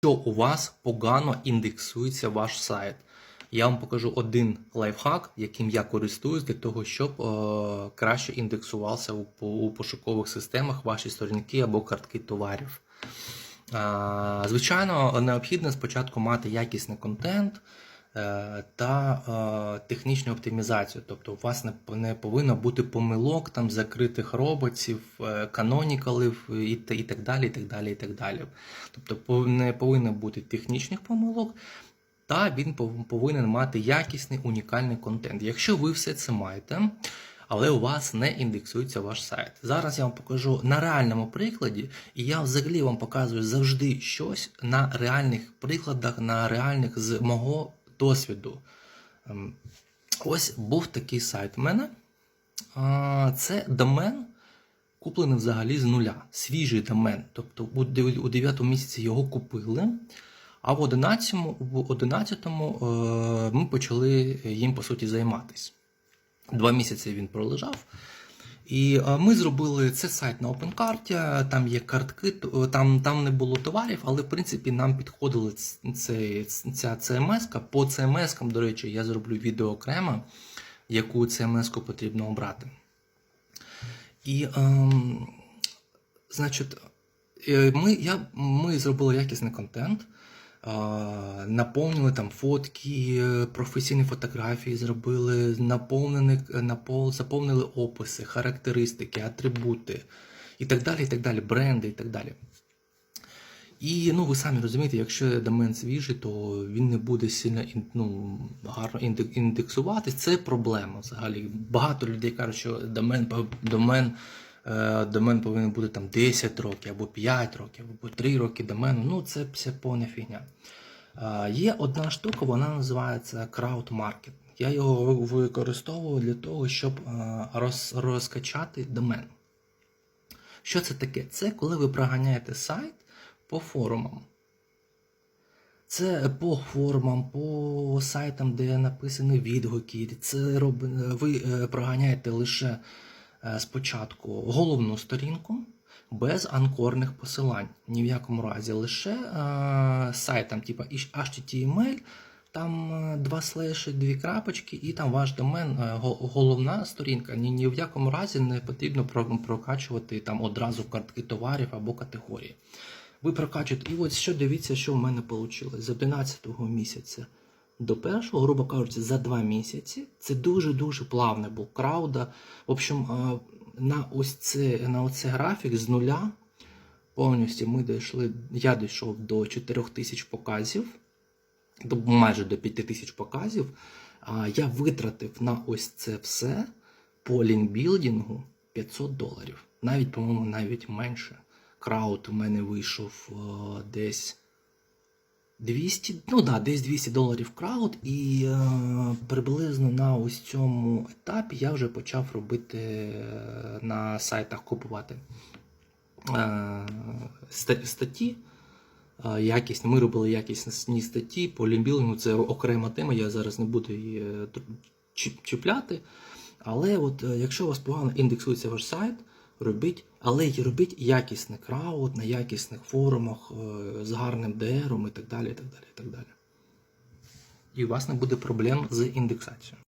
що у вас погано індексується ваш сайт. Я вам покажу один лайфхак, яким я користуюсь для того, щоб е, краще індексувався у, у пошукових системах ваші сторінки або картки товарів. Е, звичайно, необхідно спочатку мати якісний контент та е, технічну оптимізацію. Тобто, у вас не, повинно бути помилок, там закритих роботів, е, канонікалів і так далі. І так далі, і так далі. Тобто, не повинно бути технічних помилок. Та він повинен мати якісний унікальний контент. Якщо ви все це маєте, але у вас не індексується ваш сайт. Зараз я вам покажу на реальному прикладі, і я взагалі вам показую завжди щось на реальних прикладах, на реальних з мого досвіду. Ем, Ось був такий сайт у мене. Це домен, куплений взагалі з нуля. Свіжий домен. Тобто у 9 місяці його купили. А в 11-му, в 11-му е, ми почали їм по суті займатися. Два місяці він пролежав. І е, ми зробили це сайт на OpenCart, там є картки, там, там не було товарів, але в принципі нам підходила ц- ця CMS. По CMS, до речі, я зроблю відео окремо, яку CMS потрібно обрати. І, ем, значить, е, ми, я, ми зробили якісний контент, е, наповнили там фотки, е, професійні фотографії зробили, наповнені, напов, заповнили описи, характеристики, атрибути і так далі, і так далі, бренди і так далі. І ну, ви самі розумієте, якщо домен свіжий, то він не буде сильно ну, гарно інде- індексуватись. Це проблема взагалі. Багато людей кажуть, що домен, домен, е, домен повинен бути там 10 років, або 5 років, або 3 роки домену. Ну, це все повна фігня. Е, Є одна штука, вона називається CrowdMarket. Я його використовую для того, щоб е, роз, розкачати домен. Що це таке? Це коли ви проганяєте сайт по форумам. Це по форумам, по сайтам, де написані відгуки. Це роб... ви е, проганяєте лише е, спочатку головну сторінку без анкорних посилань. Ні в якому разі. Лише е, сайт, там, типу HTML, там е, два слеші, дві крапочки, і там ваш домен, е, головна сторінка. Ні, ні в якому разі не потрібно прокачувати там одразу картки товарів або категорії. Ви прокачуєте. І от що дивіться, що в мене вийшло з 11 місяця до першого, грубо кажучи, за два місяці. Це дуже-дуже плавний був крауда. В общем, на ось це, на оце графік з нуля повністю ми дійшли, я дійшов до 4000 показів, до майже до 5000 показів. А я витратив на ось це все по лінкбілдингу 500 доларів. Навіть, по-моєму, навіть менше. Крауд у мене вийшов десь 200, ну да, десь 200 доларів крауд, і е, приблизно на ось цьому етапі я вже почав робити е, на сайтах купувати е, ста- статті. е, Якісні, ми робили якісні статті по лімбілингу, це окрема тема, я зараз не буду її е, чіпляти. Але от е, якщо у вас погано індексується ваш сайт, робіть, але й робіть якісний крауд на якісних форумах е, з гарним DR і так далі. І так далі, і так далі. І у вас не буде проблем з індексацією.